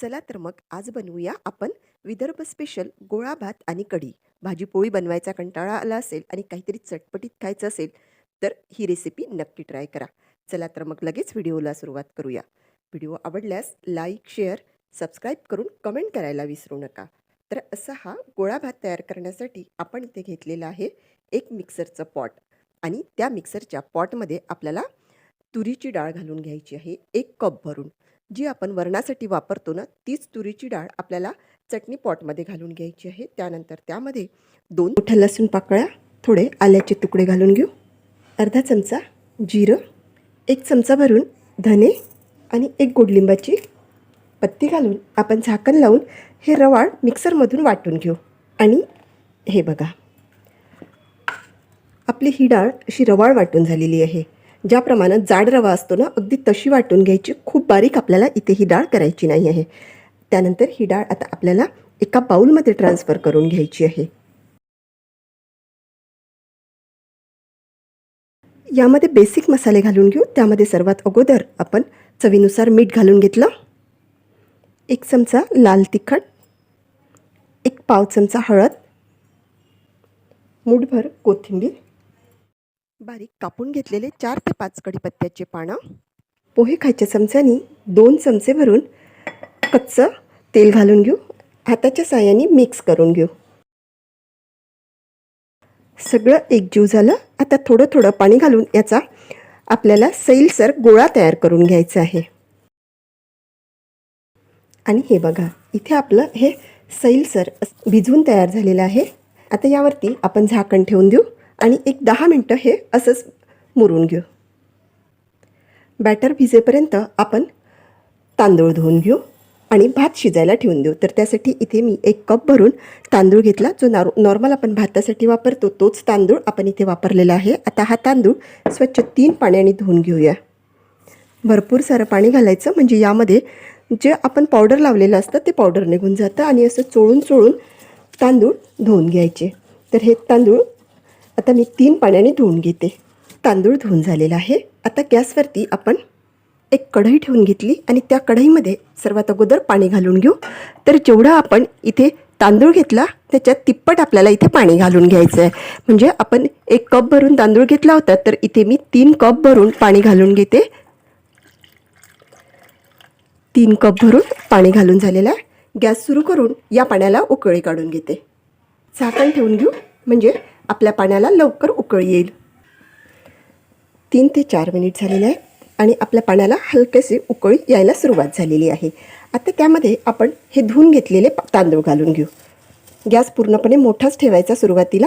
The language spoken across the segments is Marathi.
चला तर मग आज बनवूया आपण विदर्भ स्पेशल गोळा भात आणि कढी. भाजी पोळी बनवायचा कंटाळा आला असेल आणि काहीतरी चटपटीत खायचं असेल तर ही रेसिपी नक्की ट्राय करा. चला तर मग लगेच व्हिडिओला सुरुवात करूया. व्हिडिओ आवडल्यास लाईक शेअर सबस्क्राईब करून कमेंट करायला विसरू नका. तर असा हा गोळा भात तयार करण्यासाठी आपण इथे घेतलेला आहे एक मिक्सरचं पॉट आणि त्या मिक्सरच्या पॉटमध्ये आपल्याला तुरीची डाळ घालून घ्यायची आहे एक कप भरून. जी आपण वरणासाठी वापरतो ना तीच तुरीची डाळ आपल्याला चटणी पॉटमध्ये घालून घ्यायची आहे. त्यानंतर त्यामध्ये दोन मोठ्या लसूण पाकळ्या थोडे आल्याचे तुकडे घालून घेऊ. अर्धा चमचा जिरं एक चमचा भरून धने आणि एक गोडलिंबाची पत्ती घालून आपण झाकण लावून हे रवाळ मिक्सरमधून वाटून घेऊ. आणि हे बघा आपली ही डाळ अशी रवाळ वाटून झालेली आहे. ज्याप्रमाणे जाड रवा असतो ना अगदी तशी वाटून घ्यायची. खूप बारीक आपल्याला इथे ही डाळ करायची नाही आहे. त्यानंतर ही डाळ आता आपल्याला एका बाऊलमध्ये ट्रान्सफर करून घ्यायची आहे. यामध्ये बेसिक मसाले घालून घेऊ. त्यामध्ये सर्वात अगोदर आपण चवीनुसार मीठ घालून घेतलं. एक चमचा लाल तिखट. एक पाव चमचा हळद. मूठभर कोथिंबीर. बारीक कापून घेतलेले चार ते पाच कढीपत्त्याचे पानं पोहे खायच्या चमच्यानी दोन चमचे भरून कच्चं तेल घालून घेऊ. हाताच्या साह्याने मिक्स करून घेऊ. सगळं एकजीव झालं. आता थोडं थोडं पाणी घालून याचा आपल्याला सैलसर गोळा तयार करून घ्यायचा आहे. आणि हे बघा इथे आपलं हे सैलसर भिजवून तयार झालेलं आहे. आता यावरती आपण झाकण ठेवून देऊ. आणि एक दहा मिनटं हे असंच मुरून घेऊ. बॅटर भिजेपर्यंत आपण तांदूळ धुवून घेऊ आणि भात शिजायला ठेवून देऊ. तर त्यासाठी इथे मी एक कप भरून तांदूळ घेतला जो नॉर नॉर्मल आपण भातासाठी वापरतो तोच तांदूळ आपण इथे वापरलेला आहे. आता हा तांदूळ स्वच्छ तीन पाण्याने धुवून घेऊया. भरपूर सारं पाणी घालायचं म्हणजे यामध्ये जे आपण पावडर लावलेलं असतं ते पावडर निघून जातं आणि असं चोळून चोळून तांदूळ धुवून घ्यायचे. तर हे तांदूळ आता मी तीन पाण्याने धुवून घेते. तांदूळ धुवून झालेला आहे. आता गॅसवरती आपण एक कढई ठेवून घेतली आणि त्या कढईमध्ये सर्वात अगोदर पाणी घालून घेऊ. तर जेवढा आपण इथे तांदूळ घेतला त्याच्यात तिप्पट आपल्याला इथे पाणी घालून घ्यायचं आहे म्हणजे आपण एक कप भरून तांदूळ घेतला होता तर इथे मी तीन कप भरून पाणी घालून घेते. तीन कप भरून पाणी घालून झालेलं आहे. गॅस सुरू करून या पाण्याला उकळी काढून घेते. झाकण ठेवून घेऊ. म्हणजे आपल्या पाण्याला लवकर उकळी येईल. तीन ते चार मिनिट झालेले आहे आणि आपल्या पाण्याला हलकेसे उकळी यायला सुरुवात झालेली आहे. आता त्यामध्ये आपण हे धुवून घेतलेले तांदूळ घालून घेऊ. गॅस पूर्णपणे मोठाच ठेवायचा सुरुवातीला.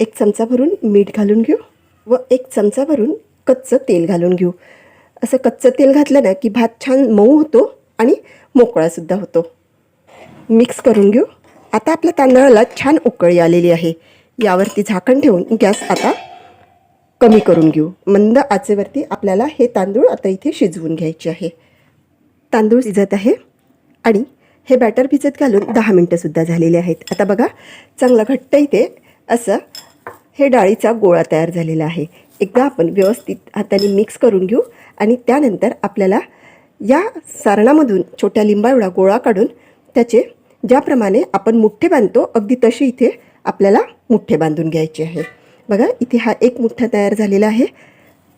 एक चमचा भरून मीठ घालून घेऊ व एक चमचा भरून कच्चं तेल घालून घेऊ. असं कच्चं तेल घातलं ना की भात छान मऊ होतो आणि मोकळासुद्धा होतो. मिक्स करून घेऊ. आता आपल्या तांदळाला छान उकळी आलेली आहे. यावरती झाकण ठेवून गॅस आता कमी करून घेऊ. मंद आचेवरती आपल्याला हे तांदूळ आता इथे शिजवून घ्यायचे आहे. तांदूळ शिजत आहे आणि हे बॅटर भिजत घालून दहा मिनटंसुद्धा झालेले आहेत. आता बघा चांगलं घट्ट इथे असं हे डाळीचा गोळा तयार झालेला आहे. एकदा आपण व्यवस्थित हाताने मिक्स करून घेऊ आणि त्यानंतर आपल्याला या सारणामधून छोट्या लिंबा एवढा गोळा काढून त्याचे ज्याप्रमाणे आपण मुठ्ठे बांधतो अगदी तशी इथे आपल्याला मुठ्ठे बांधून घ्यायचे आहे. बघा इथे हा एक मुठ्ठा तयार झालेला आहे.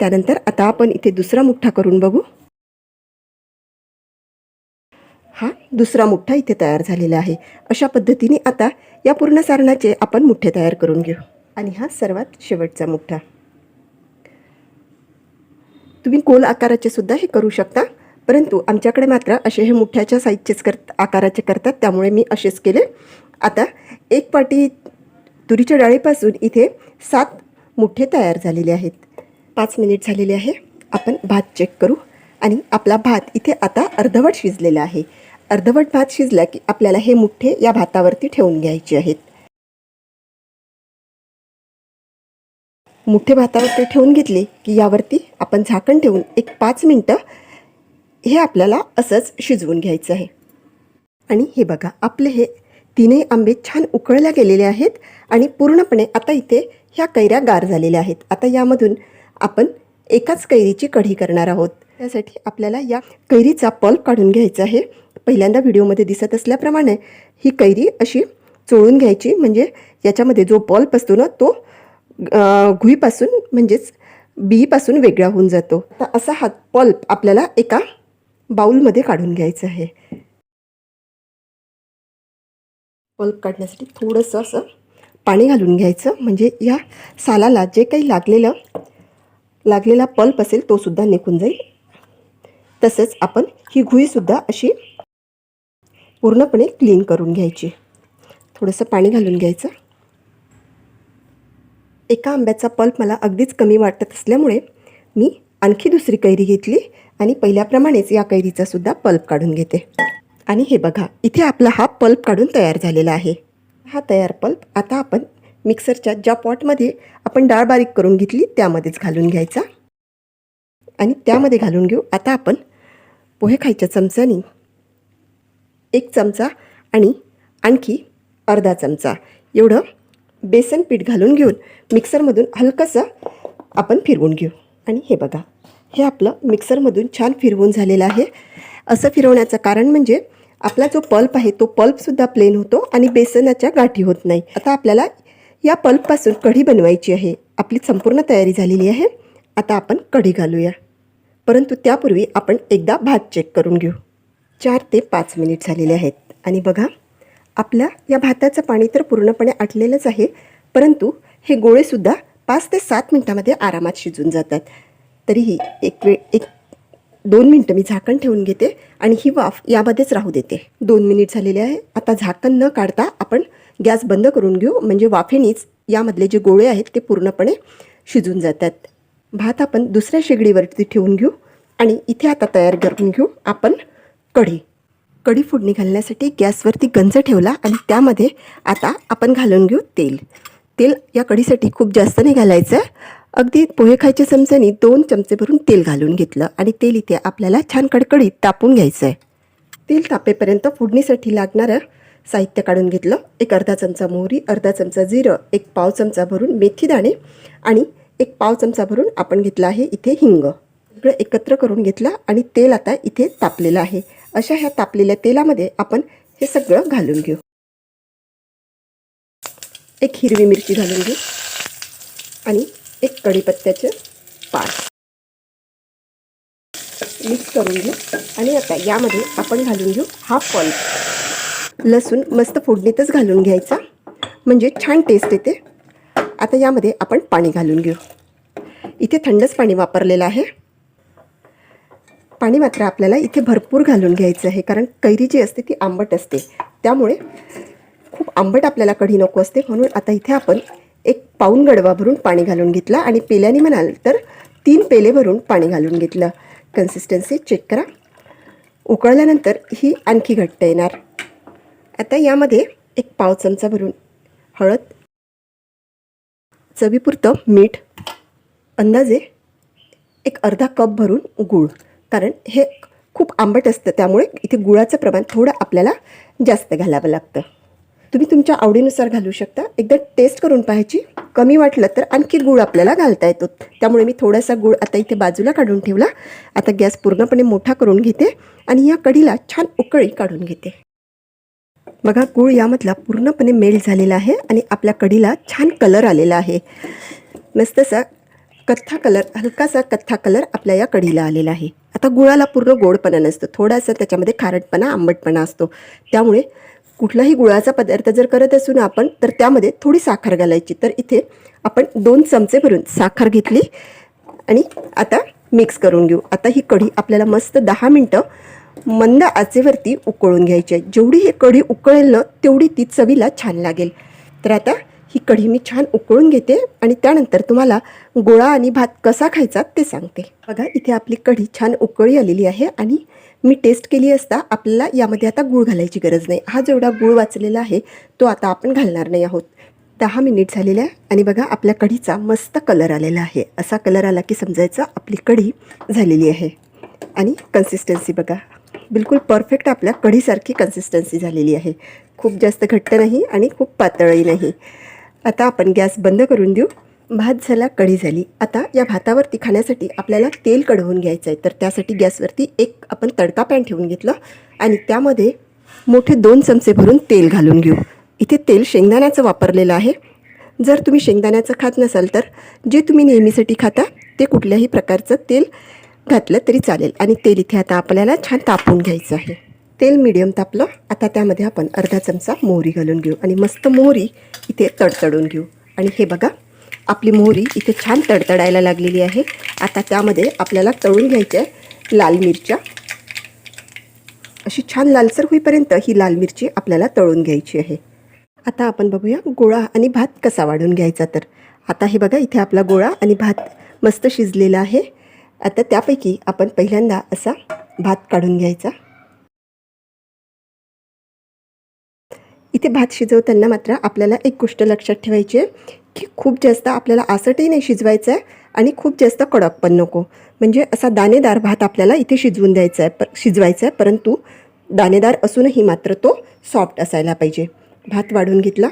त्यानंतर आता आपण इथे दुसरा मुठ्ठा करून बघू. हा दुसरा मुठ्ठा इथे तयार झालेला आहे. अशा पद्धतीने आता या पूर्ण सारणाचे आपण मुठ्ठे तयार करून घेऊ. आणि हा सर्वात शेवटचा मुठ्ठा. तुम्ही गोल आकाराचे सुद्धा हे करू शकता परंतु आमच्याकडे मात्र असे हे मुठ्ठ्याच्या साईजचेच कर आकाराचे करतात त्यामुळे मी असेच केले. आता एक पाटी तुरीच्या डाळीपासून इथे सात मुठे तयार झालेले आहेत. पाच मिनिट झालेले आहे. आपण भात चेक करू. आणि आपला भात इथे आता अर्धवट शिजलेला आहे. अर्धवट भात शिजला की आपल्याला हे मुठ्ठे या भातावरती ठेवून घ्यायचे आहेत. मुठे भातावरती ठेवून घेतले की यावरती आपण झाकण ठेवून एक पाच मिनटं हे आपल्याला असंच शिजवून घ्यायचं आहे. आणि हे बघा आपले हे तीनही आंबे छान उकळल्या गेलेले आहेत आणि पूर्णपणे आता इथे ह्या कैऱ्या गार झालेल्या आहेत. आता यामधून आपण एकाच कैरीची कढी करणार आहोत. त्यासाठी आपल्याला या कैरीचा पल्प काढून घ्यायचा आहे. पहिल्यांदा व्हिडिओमध्ये दिसत असल्याप्रमाणे ही कैरी अशी चोळून घ्यायची. म्हणजे याच्यामध्ये जो पल्प असतो ना तो घुईपासून म्हणजेच बीपासून वेगळा होऊन जातो. तर असा हा पल्प आपल्याला एका बाऊलमध्ये काढून घ्यायचा आहे. पल्प काढण्यासाठी थोडंसं असं पाणी घालून घ्यायचं. म्हणजे या सालाला जे काही लागलेलं लागलेला पल्प असेल तोसुद्धा निघून जाईल. तसंच आपण ही घुईसुद्धा अशी पूर्णपणे क्लीन करून घ्यायची. थोडंसं पाणी घालून घ्यायचं. एका आंब्याचा पल्प मला अगदीच कमी वाटत असल्यामुळे मी आणखी दुसरी कैरी घेतली आणि पहिल्याप्रमाणेच या कैरीचासुद्धा पल्प काढून घेते. आणि हे बघा इथे आपला हा पल्प काढून तयार झालेला आहे. हा तयार पल्प आता आपण मिक्सरच्या ज्या पॉटमध्ये आपण डाळ बारीक करून घेतली त्यामध्येच घालून घ्यायचा. आणि त्यामध्ये घालून घेऊ. आता आपण पोहे खायच्या चमचानी एक चमचा आणि आणखी अर्धा चमचा एवढं बेसन पीठ घालून घेऊन मिक्सरमधून हलकंसं आपण फिरवून घेऊ. आणि हे बघा हे आपलं मिक्सरमधून छान फिरवून झालेलं आहे. असं फिरवण्याचं कारण म्हणजे आपला जो पल्प आहे तो पल्पसुद्धा प्लेन होतो आणि बेसनाच्या गाठी होत नाही. आता आपल्याला या पल्पपासून कढी बनवायची आहे. आपली संपूर्ण तयारी झालेली आहे. आता आपण कढी घालूया. परंतु त्यापूर्वी आपण एकदा भात चेक करून घेऊ. चार ते पाच मिनिट झालेले आहेत. आणि बघा आपल्या या भाताचं पाणी तर पूर्णपणे आटलेलंच आहे परंतु हे गोळेसुद्धा पाच ते सात मिनटामध्ये आरामात शिजून जातात. तरीही एक वेळ एक दोन मिनटं मी झाकण ठेवून घेते आणि ही वाफ यामध्येच राहू देते. दोन मिनिट झालेले आहे. आता झाकण न काढता आपण गॅस बंद करून घेऊ. म्हणजे वाफेनीच यामधले जे गोळे आहेत ते पूर्णपणे शिजून जातात. भात आपण दुसऱ्या शेगडीवरती ठेवून घेऊ आणि इथे आता तयार करून घेऊ आपण कढी. कढी फोडणी घालण्यासाठी गॅसवरती गंज ठेवला आणि त्यामध्ये आता आपण घालून घेऊ तेल. तेल या कढीसाठी खूप जास्त नाही घालायचं. अगदी पोहे खायच्या चमच्यानी दोन चमचे भरून तेल घालून घेतलं आणि तेल इथे आपल्याला छान कडकडीत तापून घ्यायचं आहे तेल तापेपर्यंत फोडणीसाठी लागणारं साहित्य काढून घेतलं. एक अर्धा चमचा मोहरी अर्धा चमचा जिरं एक पाव चमचा भरून मेथी दाणे आणि एक पाव चमचा भरून आपण घेतला आहे इथे हिंग. सगळं एकत्र करून घेतलं आणि तेल आता इथे तापलेलं आहे. अशा ह्या तापलेल्या तेलामध्ये आपण हे सगळं घालून घेऊ. एक हिरवी मिरची घालून घेऊ आणि एक कढीपत्त्याचे पान मिक्स करून घेऊ आणि आता यामध्ये आपण घालून घेऊ हाफ पल्प लसूण मस्त फोडणीतच घालून घ्यायचा. म्हणजे छान टेस्ट येते. आता यामध्ये आपण पाणी घालून घेऊ. इथे थंडच पाणी वापरलेलं आहे. पाणी मात्र आपल्याला इथे भरपूर घालून घ्यायचं आहे. कारण कैरी जी असते ती आंबट असते. त्यामुळे खूप आंबट आपल्याला कढी नको असते. म्हणून आता इथे आपण एक पाऊन गडवा भरून पाणी घालून घेतला आणि पेल्याने म्हणाल तर तीन पेले भरून पाणी घालून घेतलं. कन्सिस्टन्सी चेक करा. उकळल्यानंतर ही आणखी घट्ट येणार. आता यामध्ये एक पाव चमचा भरून हळद चवीपुरतं मीठ अंदाजे एक अर्धा कप भरून गूळ. कारण हे खूप आंबट असतं त्यामुळे इथे गुळाचं प्रमाण थोडं आपल्याला जास्त घालावं लागतं. तुम्ही तुमच्या आवडीनुसार घालू शकता. एकदा टेस्ट करून पाहायची. कमी वाटलं तर आणखी गूळ आपल्याला घालता येतो. त्यामुळे मी थोडासा गूळ आता इथे बाजूला काढून ठेवला. आता गॅस पूर्णपणे मोठा करून घेते आणि या कढीला छान उकळी काढून घेते. बघा गूळ यामधला पूर्णपणे मेल्ट झालेला आहे आणि आपल्या कढीला छान कलर आलेला आहे. मस्तसा कथ्था कलर हलकासा कथ्था कलर आपल्या या कढीला आलेला आहे. आता गुळाला पूर्ण गोडपणा नसतो. थोडासा त्याच्यामध्ये खारटपणा आंबटपणा असतो. त्यामुळे कुठलाही गुळाचा पदार्थ जर करत असू ना आपण तर त्यामध्ये थोडी साखर घालायची. तर इथे आपण दोन चमचे भरून साखर घेतली आणि आता मिक्स करून घेऊ. आता ही कढी आपल्याला मस्त दहा मिनटं मंद आचेवरती उकळून घ्यायची आहे. जेवढी ही कढी उकळेल ना तेवढी ती चवीला छान लागेल. तर आता ही कढी मी छान उकळून घेते आणि त्यानंतर तुम्हाला गोळा आणि भात कसा खायचा ते सांगते. बघा इथे आपली कढी छान उकळी आलेली आहे आणि मी टेस्ट केली असता आपल्याला यामध्ये आता गूळ घालायची गरज नाही. हा जेवढा गूळ वाचलेला आहे तो आता आपण घालणार नाही आहोत. दहा मिनिट झालेले आहे आणि बघा आपल्या कढीचा मस्त कलर आलेला आहे. असा कलर आला की समजायचं आपली कढी झालेली आहे. आणि कन्सिस्टन्सी बघा. बिलकुल परफेक्ट आपल्या कढीसारखी कन्सिस्टन्सी झालेली आहे. खूप जास्त घट्ट नाही आणि खूप पातळही नाही. आता आपण गॅस बंद करून देऊ. भात झाला कढी झाली. आता या भातावरती खाण्यासाठी आपल्याला तेल कढवून घ्यायचं आहे. तर त्यासाठी गॅसवरती एक आपण तडका पॅन ठेवून घेतलं आणि त्यामध्ये मोठे दोन चमचे भरून तेल घालून घेऊ. इथे तेल शेंगदाण्याचं वापरलेलं आहे. जर तुम्ही शेंगदाण्याचं खात नसाल तर जे तुम्ही नेहमीसाठी खाता ते कुठल्याही प्रकारचं तेल घातलं तरी चालेल. आणि तेल इथे आता आपल्याला छान तापून घ्यायचं आहे. तेल मिडियम तापलं. आता त्यामध्ये आपण अर्धा चमचा मोहरी घालून घेऊ. आणि मस्त मोहरी इथे तडतडून घेऊ. आणि हे बघा आपली मोहरी इथे छान तडतडायला लागलेली आहे. आता त्यामध्ये आपल्याला तळून घ्यायच्या आहे लाल मिरच्या. अशी छान लालसर होईपर्यंत ही लाल मिरची आपल्याला तळून घ्यायची आहे. आता आपण बघूया गोळा आणि भात कसा वाढून घ्यायचा तर. आता हे बघा इथे आपला गोळा आणि भात मस्त शिजलेला आहे. आता त्यापैकी आपण पहिल्यांदा असा भात काढून घ्यायचा. इथे भात शिजवताना मात्र आपल्याला एक गोष्ट लक्षात ठेवायची आहे. की खूप जास्त आपल्याला आसटही नाही शिजवायचं आहे आणि खूप जास्त कडक पण नको. म्हणजे असा दाणेदार भात आपल्याला इथे शिजवून द्यायचा आहे पर शिजवायचा आहे परंतु दाणेदार असूनही मात्र तो सॉफ्ट असायला पाहिजे. भात वाढून घेतला.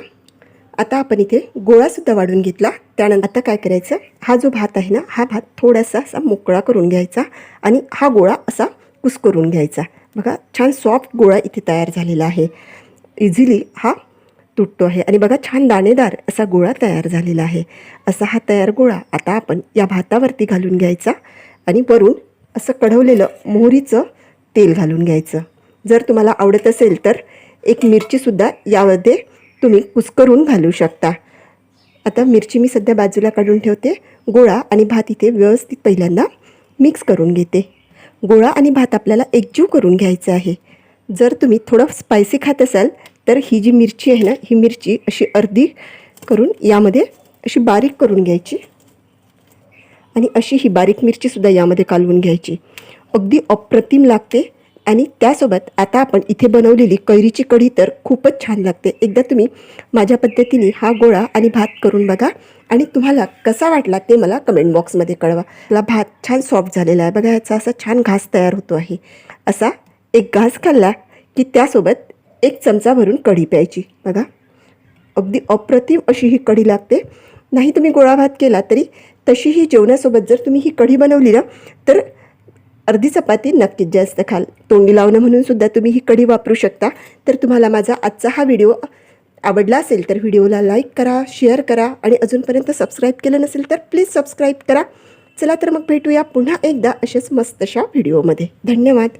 आता आपण इथे गोळासुद्धा वाढून घेतला. त्यानंतर आता काय करायचं? हा जो भात आहे ना हा भात थोडासा असा मोकळा करून घ्यायचा आणि हा गोळा असा कुस्करून घ्यायचा. बघा छान सॉफ्ट गोळा इथे तयार झालेला आहे. इझिली हा तुटतो आहे. आणि बघा छान दाणेदार असा गोळा तयार झालेला आहे. असा हा तयार गोळा आता आपण या भातावरती घालून घ्यायचा आणि वरून असं कढवलेलं मोहरीचं तेल घालून घ्यायचं. जर तुम्हाला आवडत असेल तर एक मिरचीसुद्धा यामध्ये तुम्ही कुसकरून घालू शकता. आता मिरची मी सध्या बाजूला काढून ठेवते. गोळा आणि भात इथे व्यवस्थित पहिल्यांदा मिक्स करून घेते. गोळा आणि भात आपल्याला एकजीव करून घ्यायचा आहे. जर तुम्ही थोडं स्पायसी खात असाल तर ही जी मिरची आहे ना ही मिरची अशी अर्धी करून यामध्ये अशी बारीक करून घ्यायची. आणि अशी ही बारीक मिरचीसुद्धा यामध्ये कालवून घ्यायची. अगदी अप्रतिम लागते आणि त्यासोबत आता आपण इथे बनवलेली कैरीची कढी तर खूपच छान लागते. एकदा तुम्ही माझ्या पद्धतीने हा गोळा आणि भात करून बघा आणि तुम्हाला कसा वाटला ते मला कमेंट बॉक्समध्ये कळवा. मला भात छान सॉफ्ट झालेला आहे. बघा याचा असा छान घास तयार होतो आहे. असा एक घास खाल्ला की त्यासोबत एक चमचा भरून कढी प्यायची. बघा. अगदी अप्रतिम अशी ही कढी लागते. नाही तुम्ही गोळा भात केला तरी तशीही जेवणासोबत जर तुम्ही ही कढी बनवली ना तर अर्धी चपाती नक्कीच जास्त खाल. तोंडी लावणं म्हणून सुद्धा तुम्ही ही कढी वापरू शकता. तर तुम्हाला माझा आजचा हा व्हिडिओ आवडला असेल तर व्हिडिओला लाईक करा शेअर करा आणि अजूनपर्यंत सबस्क्राईब केलं नसेल तर प्लीज सबस्क्राईब करा. चला तर मग भेटूया पुन्हा एकदा अशाच मस्तशा व्हिडिओमध्ये. धन्यवाद.